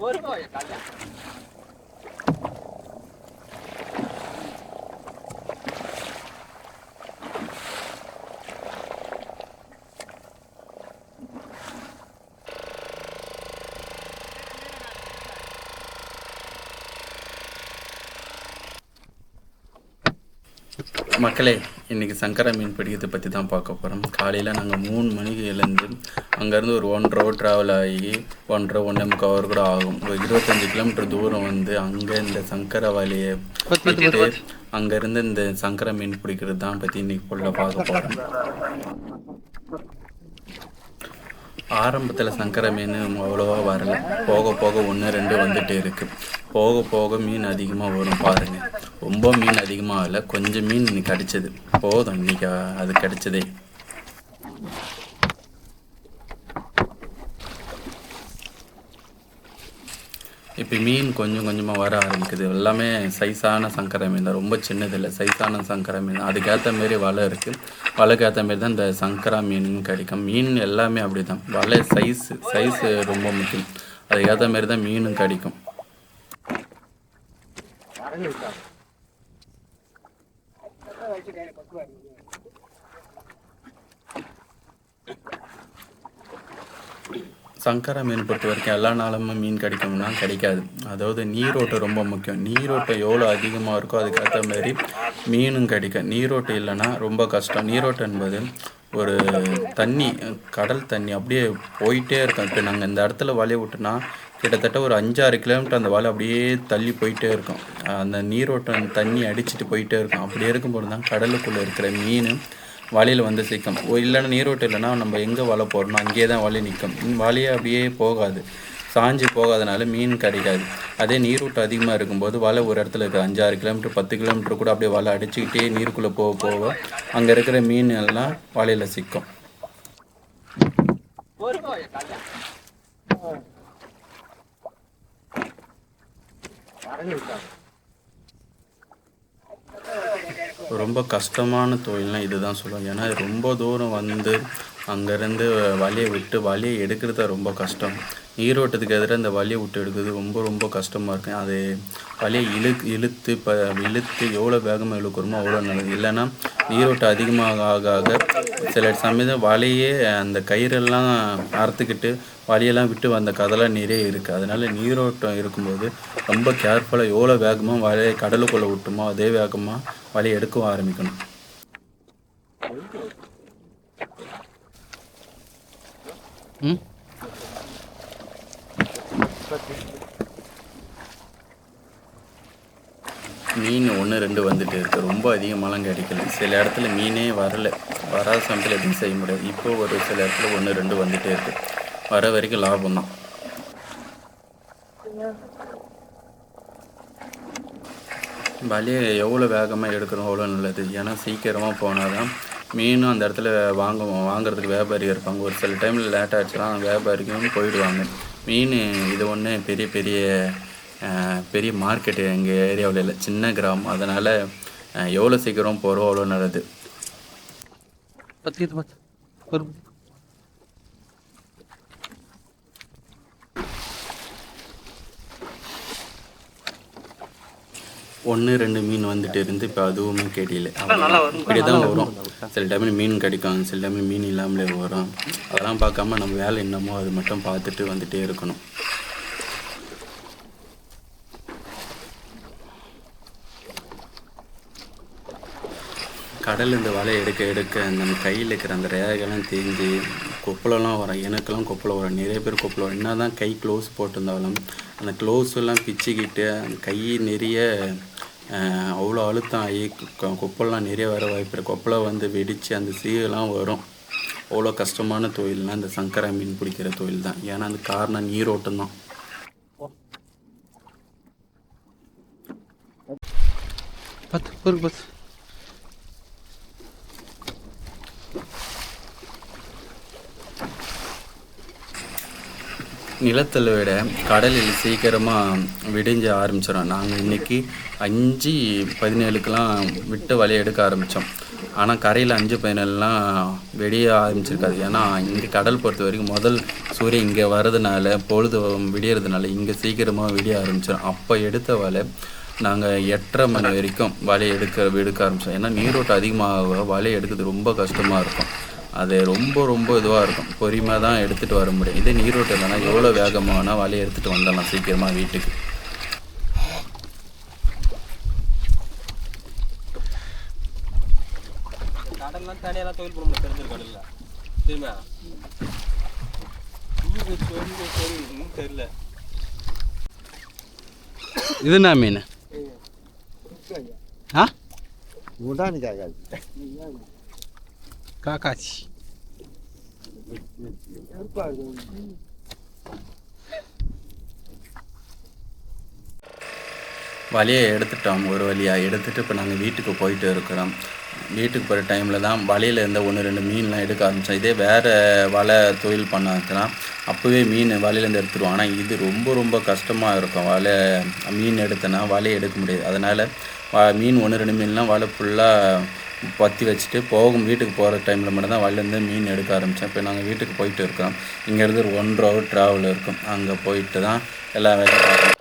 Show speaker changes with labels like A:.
A: Por voy a callar. மக்களே இன்றைக்கி சங்கரா மீன் பிடிக்கிறத பற்றி தான் பார்க்க போகிறோம் காலையில் நாங்கள் மூணு மணிக்கு எழுந்து அங்கேருந்து ஒரு ஒன்றரை ஹவர் ட்ராவல் ஆகி ஒன்றரை ஒன்றே முக்கால் ஹவர் கூட ஆகும். ஒரு இருபத்தஞ்சி கிலோமீட்டர் தூரம் வந்து அங்கே இந்த சங்கரா வலையை விட்டு அங்கேருந்து இந்த சங்கரா மீன் பிடிக்கிறது தான் பற்றி இன்றைக்கி ஃபுல்லாக பார்க்க போகிறோம் ஆரம்பத்தில் சங்கரா மீன் அவ்வளோவா வரல. போக போக ஒன்று ரெண்டு வந்துட்டே இருக்கு. போக போக மீன் அதிகமாக வரும் பாருங்க. ரொம்ப மீன் அதிகமாக இல்லை கொஞ்சம் மீன் இன்னைக்கு கிடைச்சது. போதும் இன்னைக்கு அது கிடைச்சதே. இப்போ மீன் கொஞ்சம் கொஞ்சமாக வர ஆரம்பிக்குது. எல்லாமே சைஸான சங்கரா மீன் தான். ரொம்ப சின்னது இல்லை சைஸான சங்கரா மீன் அதுக்கேற்ற மாரி வலை இருக்குது வலைக்கேற்ற மாரி தான் இந்த சங்கரா மீன் கிடைக்கும். மீன் எல்லாமே அப்படி தான் வலை சைஸ் சைஸ் ரொம்ப முக்கியம். அதுக்கேற்ற மாரி தான் மீனும் கிடைக்கும். சங்கரா மீன் பொறுத்த வரைக்கும் எல்லா நாளும் மீன் கிடைக்கும்னா கிடைக்காது. அதாவது நீரோட்டம் ரொம்ப முக்கியம். நீரோட்டம் எவ்வளோ அதிகமாக இருக்கோ அதுக்கேற்ற மாதிரி மீனும் கிடைக்கும். நீரோட்டம் இல்லைன்னா ரொம்ப கஷ்டம். நீரோட்டம் என்பது ஒரு தண்ணி கடல் தண்ணி அப்படியே போயிட்டே இருக்கும். இப்போ நாங்கள் இந்த இடத்துல வலையை விட்டுனா கிட்டத்தட்ட ஒரு அஞ்சாறு கிலோமீட்டர் அந்த வலை அப்படியே தள்ளி போயிட்டே இருக்கும். அந்த நீரோட்டம் தண்ணி அடிச்சிட்டு போயிட்டே இருக்கும். அப்படி இருக்கும்போது தான் கடலுக்குள்ளே இருக்கிற மீன் வலையில் வந்து சிக்கும். ஓ இல்லைன்னா நீரோட்டம் இல்லைன்னா நம்ம எங்கே வலை போடணும் அங்கேயே தான் வலை நிற்கும் வலையே அப்படியே போகாது. சாஞ்சு போகாதனால மீன் கிடைக்காது. அதே நீரோட்டம் அதிகமாக இருக்கும்போது வலை ஒரு இடத்துல இருக்குது அஞ்சாறு கிலோமீட்டர் பத்து கிலோமீட்டர் கூட அப்படியே வலை அடிச்சுக்கிட்டே நீருக்குள்ளே போக போக அங்கே இருக்கிற மீன் எல்லாம் வலையில் சிக்கும் ரொம்ப கஷ்டமான தொழில்னால் இதுதான் சொல்லுவாங்க. ஏன்னா ரொம்ப தூரம் வந்து அங்கேருந்து வலியை விட்டு வலியை எடுக்கிறது ரொம்ப கஷ்டம். நீரோட்டத்துக்கு எதிராக இந்த வலியை விட்டு எடுக்கிறது ரொம்ப ரொம்ப கஷ்டமாக இருக்கும் அது வலியை இழு இழுத்து இப்போ இழுத்து எவ்வளோ வேகமாக இழுக்கிறோமோ அவ்வளோ நல்லது. இல்லைன்னா நீரோட்டம் அதிகமாக ஆக ஆக சில சமயம் வலையே அந்த கயிறெல்லாம் அறுத்துக்கிட்டு வலையெல்லாம் விட்டு வந்த கதைலாம் நிறைய இருக்குது அதனால் நீரோட்டம் இருக்கும்போது ரொம்ப கேர்ஃபுல்லாக எவ்வளோ வேகமாக வலையை கடலுக்குள்ளே விட்டுமோ அதே வேகமாக வலையை எடுக்கவும் ஆரம்பிக்கணும். ம்? மீன் ஒன்று ரெண்டு வந்துட்டு இருக்குது ரொம்ப அதிகமாலாம் கிடைக்கல. சில இடத்துல மீனே வரல. வராத சமயத்தில் எதுவும் செய்ய முடியாது இப்போ ஒரு சில இடத்துல ஒன்று ரெண்டு வந்துட்டே இருக்குது வர வரைக்கும் லாபம் தான். வலையை எவ்வளோ வேகமாக எடுக்கிறோம் அவ்வளோ நல்லது. ஏன்னா சீக்கிரமாக போனால் தான் மீனும் அந்த இடத்துல வாங்குவோம் வாங்குறதுக்கு வியாபாரி இருப்பாங்க. ஒரு சில டைமில் லேட் ஆச்சுன்னா வியாபாரிக்கும் போயிடுவாங்க. மீன் இது ஒன்று பெரிய பெரிய பெரிய மார்க்கெட்டு எங்கள் ஏரியாவில் இல்லை சின்ன கிராமம். அதனால் எவ்வளோ சீக்கிரம் போகிறோம் அவ்வளோ நல்லது. ஒன்று ரெண்டு மீன் வந்துட்டு இருந்து இப்போ அதுவுமே கேட்டியில. இப்படி தான் வரும். சில டைமில் மீன் கிடைக்கும் சில டைமில் மீன் இல்லாமலே வரும். அதெல்லாம் பார்க்காம நம்ம வேலை என்னமோ அது மட்டும் பார்த்துட்டு வந்துட்டே இருக்கணும். கடல் இந்த வலை எடுக்க எடுக்க அந்த நம்ம கையில் இருக்கிற அந்த ரேகைலாம் தேஞ்சு கொப்பளெல்லாம் வரும் எனக்கெல்லாம் கொப்பளம் வரும் நிறைய பேர் கொப்பளம் வரும் என்ன தான் கை க்ளோஸ் போட்டிருந்தாலும் அந்த க்ளோஸ் எல்லாம் பிச்சுக்கிட்டு அந்த கை நிறைய அவ்வளோ அழுத்தம் ஆகி கொ- நிறைய வர வாய்ப்பு இருக்குது கொப்பளம் வந்து வெடித்து அந்த சீகெல்லாம் வரும். அவ்வளோ கஷ்டமான தொழில்னா இந்த சங்கரா மீன் பிடிக்கிற தொழில் தான் ஏன்னா அந்த காரணம் நீரோட்டம் தான்.
B: பத்து பத்து.
A: நிலத்தில் விட கடலில் சீக்கிரமாக விடிஞ்ச ஆரம்பிச்சிடும் நாங்கள் இன்றைக்கி அஞ்சு பதினேழுக்கெலாம் விட்டு வலையை எடுக்க ஆரம்பித்தோம் ஆனால் கரையில் அஞ்சு பதினேழுலாம் வெடிய ஆரம்பிச்சிருக்காது. ஏன்னா இங்கே கடல் பொறுத்த வரைக்கும் முதல் சூரியன் இங்கே வர்றதுனால பொழுது விடியறதுனால இங்கே சீக்கிரமாக விடிய ஆரம்பிச்சிடும் அப்போ எடுத்த வலை நாங்கள் எட்டரை மணி வரைக்கும் வலையை எடுக்க எடுக்க ஆரம்பித்தோம் ஏன்னா நீரோட்டம் அதிகமாக வலையை எடுக்கிறது ரொம்ப கஷ்டமாக இருக்கும். அது ரொம்ப ரொம்ப இதுவாக இருக்கும். பொறுமையாக தான் எடுத்துகிட்டு வர முடியும். இதே நீரோட்டம் இல்லைன்னா எவ்வளோ வேகமாகனா வலையை எடுத்துகிட்டு வந்துடலாம் சீக்கிரமாக வீட்டுக்கு.
C: கடல்லாம் தனியெல்லாம் தொழில் பண்ண முடியாது தெரிஞ்சிரு கடல்ல தெரியுமா? இங்கே சொல்லி சரி இன்னும் தெரியல.
B: இது என்ன மீன்? ஆ?
D: உடான்னு கேட்காது
B: காக்காச்சி
A: வலையை எடுத்துட்டோம் ஒரு வழியாக எடுத்துகிட்டு இப்போ நாங்கள் வீட்டுக்கு போயிட்டு இருக்கிறோம். வீட்டுக்கு போகிற டைமில் தான் வலையில் இருந்த ஒன்று ரெண்டு மீன்லாம் எடுக்க ஆரம்பித்தோம் இதே வேறு வலை தொழில் பண்ணாச்சுன்னா அப்போவே மீன் வலையிலேருந்து எடுத்துருவோம். ஆனால் இது ரொம்ப ரொம்ப கஷ்டமாக இருக்கும். வலை மீன் எடுத்தனா வலையை எடுக்க முடியாது. அதனால் வ மீன் ஒன்று ரெண்டு மீன்லாம் வலை ஃபுல்லாக பற்றி வச்சுட்டு போகும் வீட்டுக்கு போகிற டைமில் மட்டும் தான் மீன் எடுக்க ஆரம்பித்தேன் இப்போ நாங்கள் வீட்டுக்கு போயிட்டு இருக்கிறோம் இங்கேருந்து ஒரு ஒன் ஹவர் ட்ராவல் இருக்கும். அங்கே போயிட்டு தான் எல்லா வேலையும் பார்க்கணும்.